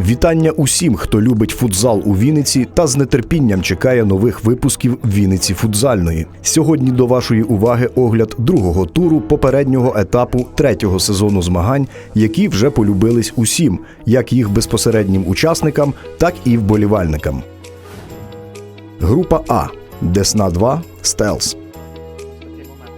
Вітання усім, хто любить футзал у Вінниці та з нетерпінням чекає нових випусків Вінниці футзальної. Сьогодні до вашої уваги огляд другого туру попереднього етапу третього сезону змагань, які вже полюбились усім, як їх безпосереднім учасникам, так і вболівальникам. Група А Десна 2 Стелс.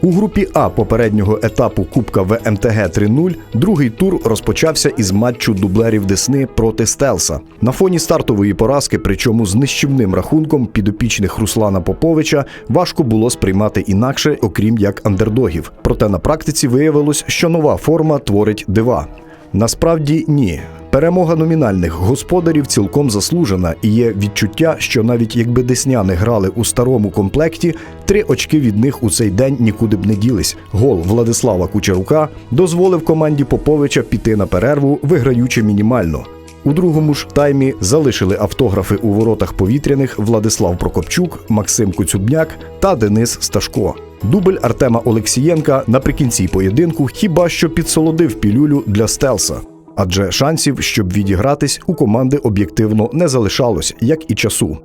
У групі А попереднього етапу Кубка ВМТГ 3-0 другий тур розпочався із матчу дублерів Десни проти Стелса. На фоні стартової поразки, причому з нищівним рахунком підопічних Руслана Поповича, важко було сприймати інакше, окрім як андердогів. Проте на практиці виявилось, що нова форма творить дива. Насправді ні. Перемога номінальних господарів цілком заслужена, і є відчуття, що навіть якби десняни грали у старому комплекті, три очки від них у цей день нікуди б не ділись. Гол Владислава Кучерука дозволив команді Поповича піти на перерву, виграючи мінімально. У другому ж таймі залишили автографи у воротах повітряних Владислав Прокопчук, Максим Коцюбняк та Денис Сташко. Дубль Артема Олексієнка наприкінці поєдинку хіба що підсолодив пілюлю для Стелса. Адже шансів, щоб відігратись, у команди об'єктивно не залишалось, як і часу.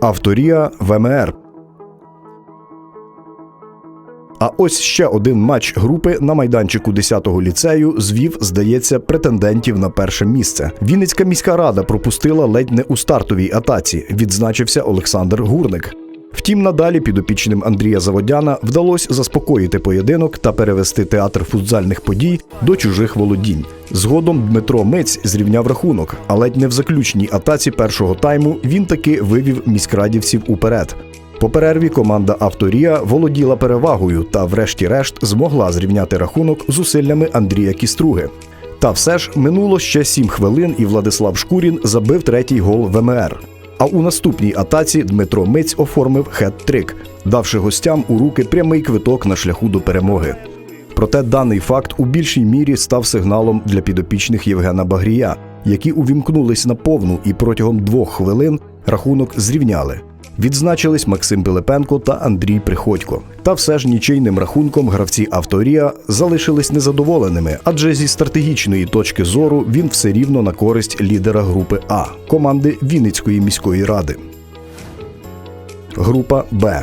Авторія ВМР. А ось ще один матч групи на майданчику 10-го ліцею звів, здається, претендентів на перше місце. Вінницька міська рада пропустила ледь не у стартовій атаці. Відзначився Олександр Гурник. Втім, надалі підопічним Андрія Заводяна вдалося заспокоїти поєдинок та перевести театр футзальних подій до чужих володінь. Згодом Дмитро Миць зрівняв рахунок, а ледь не в заключній атаці першого тайму він таки вивів міськрадівців уперед. По перерві команда Авторія володіла перевагою та, врешті-решт, змогла зрівняти рахунок зусиллями Андрія Кіструги. Та все ж минуло ще сім хвилин, і Владислав Шкурін забив третій гол ВМР. А у наступній атаці Дмитро Миць оформив хет-трик, давши гостям у руки прямий квиток на шляху до перемоги. Проте даний факт у більшій мірі став сигналом для підопічних Євгена Багрія, які увімкнулись на повну і протягом двох хвилин рахунок зрівняли. Відзначились Максим Пилипенко та Андрій Приходько. Та все ж нічийним рахунком гравці Авторія залишились незадоволеними, адже зі стратегічної точки зору він все рівно на користь лідера групи А команди Вінницької міської ради. Група Б.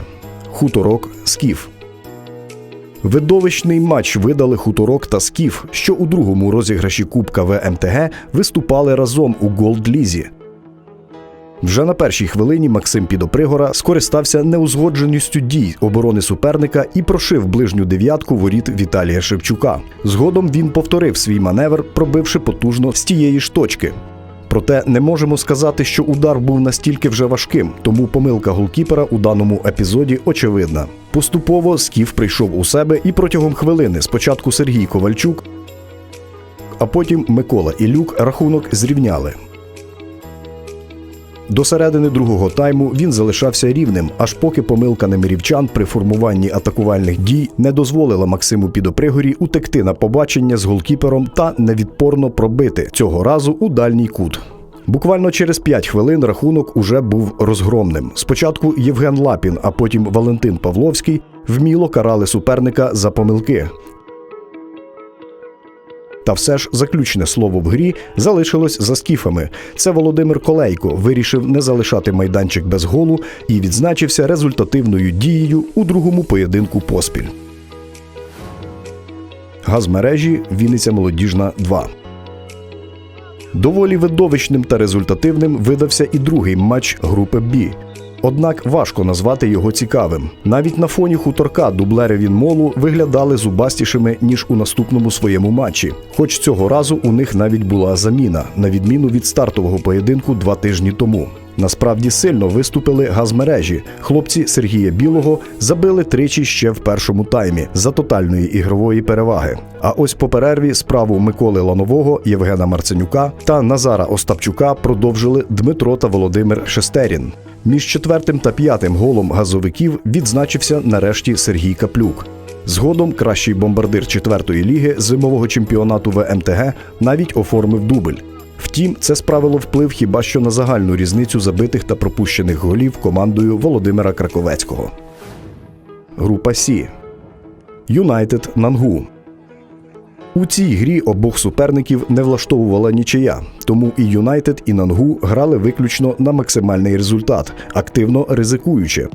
Хуторок Скіф. Видовищний матч видали хуторок та скіф, що у другому розіграші Кубка ВМТГ виступали разом у Голд-лізі. Вже на першій хвилині Максим Підопригора скористався неузгодженістю дій оборони суперника і прошив ближню дев'ятку воріт Віталія Шевчука. Згодом він повторив свій маневр, пробивши потужно з тієї ж точки. Проте не можемо сказати, що удар був настільки вже важким, тому помилка голкіпера у даному епізоді очевидна. Поступово Скіф прийшов у себе і протягом хвилини спочатку Сергій Ковальчук, а потім Микола Ілюк рахунок зрівняли. До середини другого тайму він залишався рівним, аж поки помилка немирівчан при формуванні атакувальних дій не дозволила Максиму Підопригорі утекти на побачення з голкіпером та невідпорно пробити цього разу у дальній кут. Буквально через 5 хвилин рахунок уже був розгромним. Спочатку Євген Лапін, а потім Валентин Павловський вміло карали суперника за помилки. Та все ж заключне слово в грі залишилось за скіфами. Це Володимир Колейко вирішив не залишати майданчик без голу і відзначився результативною дією у другому поєдинку поспіль. Газмережі Вінниця Молодіжна 2. Доволі видовищним та результативним видався і другий матч групи Бі. Однак важко назвати його цікавим. Навіть на фоні хуторка дублери Вінмолу виглядали зубастішими ніж у наступному своєму матчі. Хоч цього разу у них навіть була заміна, на відміну від стартового поєдинку два тижні тому. Насправді сильно виступили газмережі. Хлопці Сергія Білого забили тричі ще в першому таймі за тотальної ігрової переваги. А ось по перерві справу Миколи Ланового, Євгена Марценюка та Назара Остапчука продовжили Дмитро та Володимир Шестерін. Між четвертим та п'ятим голом газовиків відзначився нарешті Сергій Каплюк. Згодом кращий бомбардир четвертої ліги зимового чемпіонату ВМТГ навіть оформив дубль. Втім, це справило вплив хіба що на загальну різницю забитих та пропущених голів командою Володимира Краковецького. Група Сі Юнайтед Нангу. У цій грі обох суперників не влаштовувала нічия, тому і Юнайтед, і Нангу грали виключно на максимальний результат, активно ризикуючи.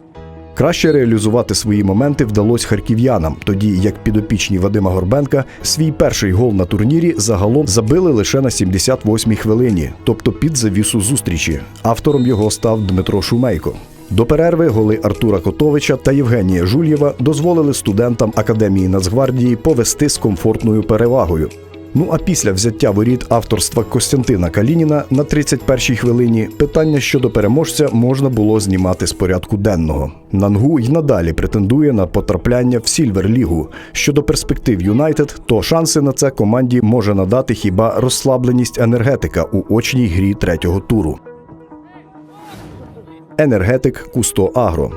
Краще реалізувати свої моменти вдалося харків'янам, тоді як підопічні Вадима Горбенка свій перший гол на турнірі загалом забили лише на 78-й хвилині, тобто під завісу зустрічі. Автором його став Дмитро Шумейко. До перерви голи Артура Котовича та Євгенія Жульєва дозволили студентам Академії Нацгвардії повести з комфортною перевагою. Ну а після взяття воріт авторства Костянтина Калініна на 31-й хвилині питання щодо переможця можна було знімати з порядку денного. Нангу й надалі претендує на потрапляння в Сільвер-лігу. Щодо перспектив Юнайтед, то шанси на це команді може надати хіба розслабленість енергетика у очній грі третього туру. Енергетик Кусто Агро.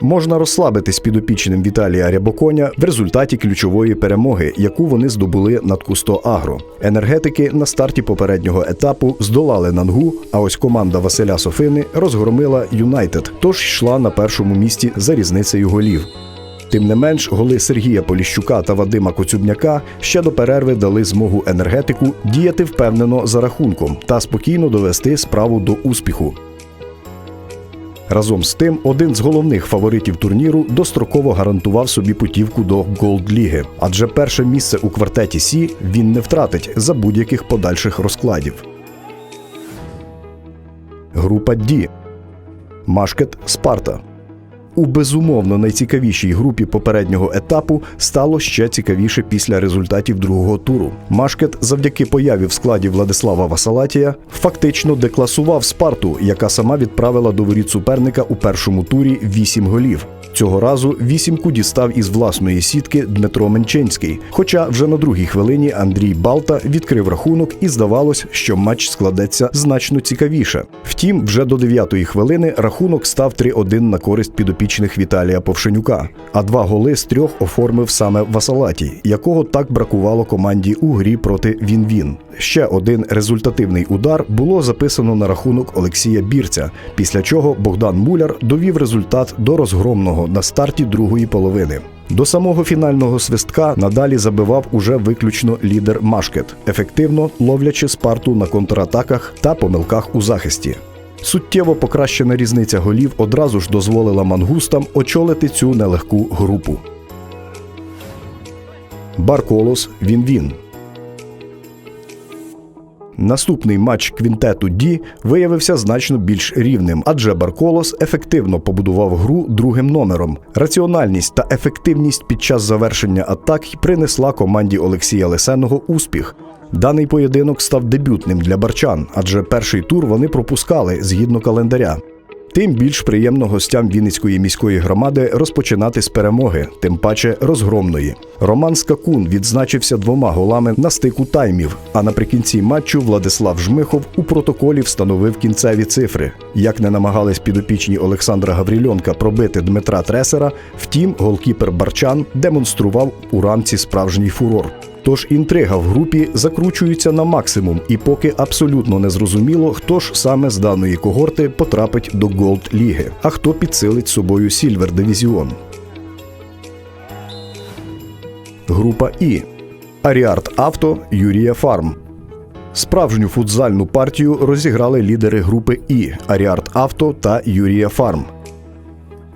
Можна розслабитись підопічним Віталія Рябоконя в результаті ключової перемоги, яку вони здобули над Кусто Агро. Енергетики на старті попереднього етапу здолали Нангу, а ось команда Василя Софини розгромила Юнайтед, тож йшла на першому місці за різницею голів. Тим не менш, голи Сергія Поліщука та Вадима Коцюбняка ще до перерви дали змогу енергетику діяти впевнено за рахунком та спокійно довести справу до успіху. Разом з тим, один з головних фаворитів турніру достроково гарантував собі путівку до Голд-ліги, адже перше місце у квартеті Сі він не втратить за будь-яких подальших розкладів. Група Ді Машкет Спарта. У безумовно найцікавішій групі попереднього етапу стало ще цікавіше після результатів другого туру. Машкет, завдяки появі в складі Владислава Васалатія, фактично декласував Спарту, яка сама відправила до воріт суперника у першому турі 8 голів. Цього разу вісімку дістав із власної сітки Дмитро Менчинський. Хоча вже на другій хвилині Андрій Балта відкрив рахунок і здавалось, що матч складеться значно цікавіше. Втім, вже до дев'ятої хвилини рахунок став 3-1 на користь підопічних Віталія Повшенюка. А два голи з трьох оформив саме Васалаті, якого так бракувало команді у грі проти Він-Він. Ще один результативний удар було записано на рахунок Олексія Бірця, після чого Богдан Муляр довів результат до розгромного на старті другої половини. До самого фінального свистка надалі забивав уже виключно лідер Машкет, ефективно ловлячи спарту на контратаках та помилках у захисті. Суттєво покращена різниця голів одразу ж дозволила мангустам очолити цю нелегку групу. Барколос Він-Він. Наступний матч квінтету Ді виявився значно більш рівним, адже Барколос ефективно побудував гру другим номером. Раціональність та ефективність під час завершення атак принесла команді Олексія Лисеного успіх. Даний поєдинок став дебютним для барчан, адже перший тур вони пропускали згідно календаря. Тим більш приємно гостям Вінницької міської громади розпочинати з перемоги, тим паче розгромної. Роман Скакун відзначився двома голами на стику таймів. А наприкінці матчу Владислав Жмихов у протоколі встановив кінцеві цифри. Як не намагались підопічні Олександра Гаврільонка пробити Дмитра Тресера, втім, голкіпер Барчан демонстрував у рамці справжній фурор. Тож інтрига в групі закручується на максимум, і поки абсолютно не зрозуміло, хто ж саме з даної когорти потрапить до Голд Ліги, а хто підсилить собою Сільвер Дивізіон. Група І Аріарт Авто Юрія Фарм. Справжню футзальну партію розіграли лідери групи І Аріарт Авто та Юрія Фарм.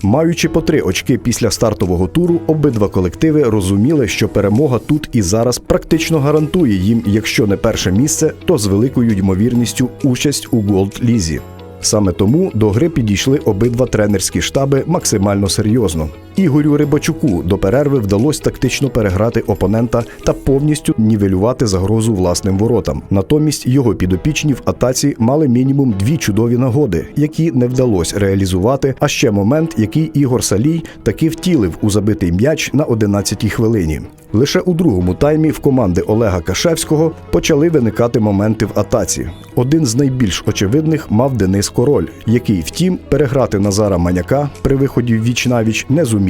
Маючи по три очки після стартового туру, обидва колективи розуміли, що перемога тут і зараз практично гарантує їм, якщо не перше місце, то з великою ймовірністю участь у Голд Лізі. Саме тому до гри підійшли обидва тренерські штаби максимально серйозно. Ігорю Рибачуку до перерви вдалося тактично переграти опонента та повністю нівелювати загрозу власним воротам. Натомість його підопічні в атаці мали мінімум дві чудові нагоди, які не вдалося реалізувати. А ще момент, який Ігор Салій таки втілив у забитий м'яч на 11-й хвилині. Лише у другому таймі в команди Олега Кашевського почали виникати моменти в атаці. Один з найбільш очевидних мав Денис Король, який, втім, переграти Назара Маняка при виході віч навіч не зумів.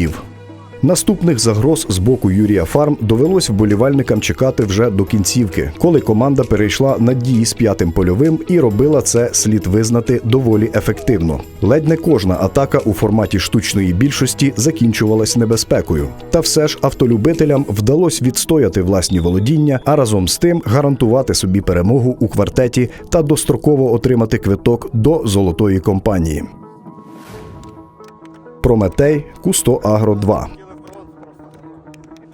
Наступних загроз з боку Юрія Фарм довелось вболівальникам чекати вже до кінцівки, коли команда перейшла на дії з п'ятим польовим і робила це слід визнати доволі ефективно. Ледь не кожна атака у форматі штучної більшості закінчувалась небезпекою. Та все ж автолюбителям вдалося відстояти власні володіння, а разом з тим гарантувати собі перемогу у квартеті та достроково отримати квиток до золотої компанії. Прометей Кусто Агро 2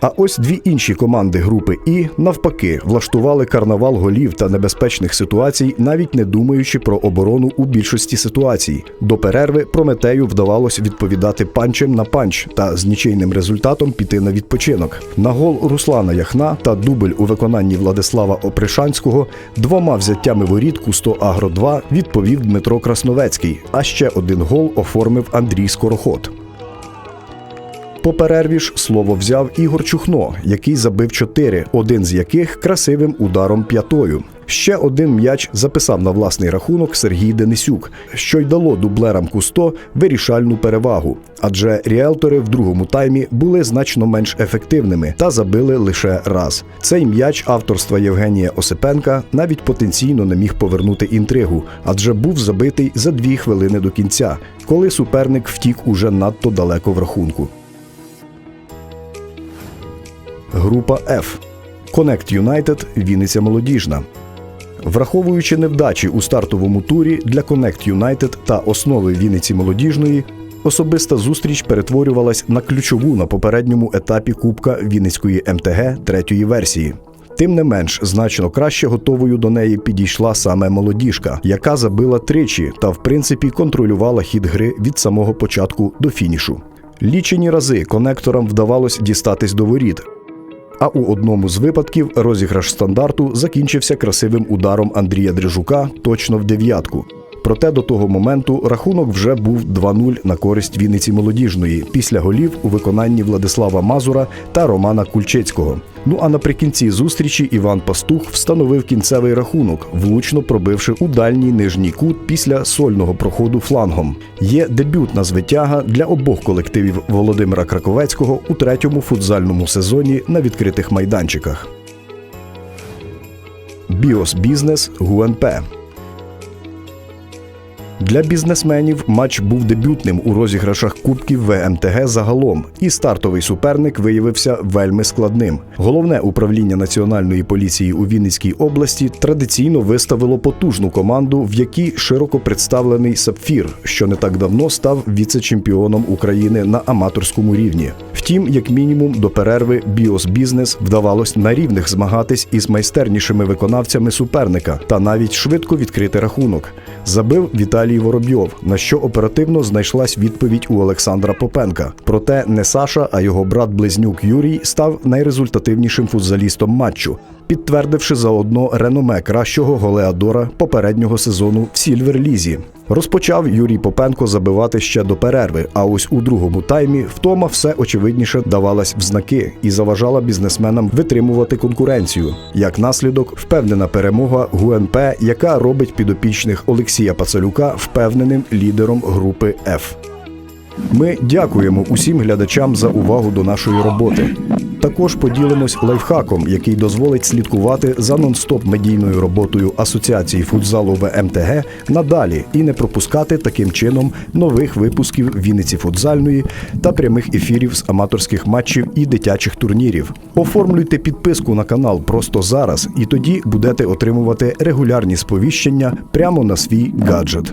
а ось дві інші команди групи І навпаки влаштували карнавал голів та небезпечних ситуацій, навіть не думаючи про оборону у більшості ситуацій. До перерви Прометею вдавалось відповідати панчем на панч та з нічийним результатом піти на відпочинок. На гол Руслана Яхна та дубль у виконанні Владислава Опришанського двома взяттями воріт Кусто Агро 2 відповів Дмитро Красновецький. А ще один гол оформив Андрій Скороход. По перерві ж слово взяв Ігор Чухно, який забив чотири, один з яких красивим ударом п'ятою. Ще один м'яч записав на власний рахунок Сергій Денисюк, що й дало дублерам Кусто вирішальну перевагу, адже ріелтори в другому таймі були значно менш ефективними та забили лише раз. Цей м'яч авторства Євгенія Осипенка навіть потенційно не міг повернути інтригу, адже був забитий за дві хвилини до кінця, коли суперник втік уже надто далеко в рахунку. Група F. Connect United Вінниця Молодіжна. Враховуючи невдачі у стартовому турі для Connect United та основи Вінниці Молодіжної, особиста зустріч перетворювалась на ключову на попередньому етапі Кубка Вінницької МТГ третьої версії. Тим не менш, значно краще готовою до неї підійшла саме молодіжка, яка забила тричі та, в принципі, контролювала хід гри від самого початку до фінішу. Лічені рази конекторам вдавалось дістатись до воріт, а у одному з випадків розіграш стандарту закінчився красивим ударом Андрія Дрижука точно в дев'ятку. Проте до того моменту рахунок вже був 2-0 на користь Вінниці молодіжної після голів у виконанні Владислава Мазура та Романа Кульчицького. Ну а наприкінці зустрічі Іван Пастух встановив кінцевий рахунок, влучно пробивши у дальній нижній кут після сольного проходу флангом. Є дебютна звитяга для обох колективів Володимира Краковецького у третьому футзальному сезоні на відкритих майданчиках. Біос Бізнес ГУНП для бізнесменів матч був дебютним у розіграшах кубків ВМТГ загалом, і стартовий суперник виявився вельми складним. Головне управління національної поліції у Вінницькій області традиційно виставило потужну команду, в якій широко представлений Сапфір, що не так давно став віце-чемпіоном України на аматорському рівні. Втім, як мінімум, до перерви Біос Бізнес вдавалось на рівних змагатись із майстернішими виконавцями суперника та навіть швидко відкрити рахунок. Забив Віталій Воробйов, на що оперативно знайшлась відповідь у Олександра Попенка. Проте не Саша, а його брат-близнюк Юрій став найрезультативнішим футзалістом матчу, підтвердивши заодно реноме кращого голеадора попереднього сезону в Сільвер-лізі. Розпочав Юрій Попенко забивати ще до перерви. А ось у другому таймі втома все очевидніше давалась в знаки і заважала бізнесменам витримувати конкуренцію. Як наслідок, впевнена перемога ГУНП, яка робить підопічних Олексія Пацалюка впевненим лідером групи F. Ми дякуємо усім глядачам за увагу до нашої роботи. Також поділимось лайфхаком, який дозволить слідкувати за нон-стоп медійною роботою Асоціації футзалу ВМТГ надалі і не пропускати таким чином нових випусків Вінниці футзальної та прямих ефірів з аматорських матчів і дитячих турнірів. Оформлюйте підписку на канал просто зараз, і тоді будете отримувати регулярні сповіщення прямо на свій гаджет.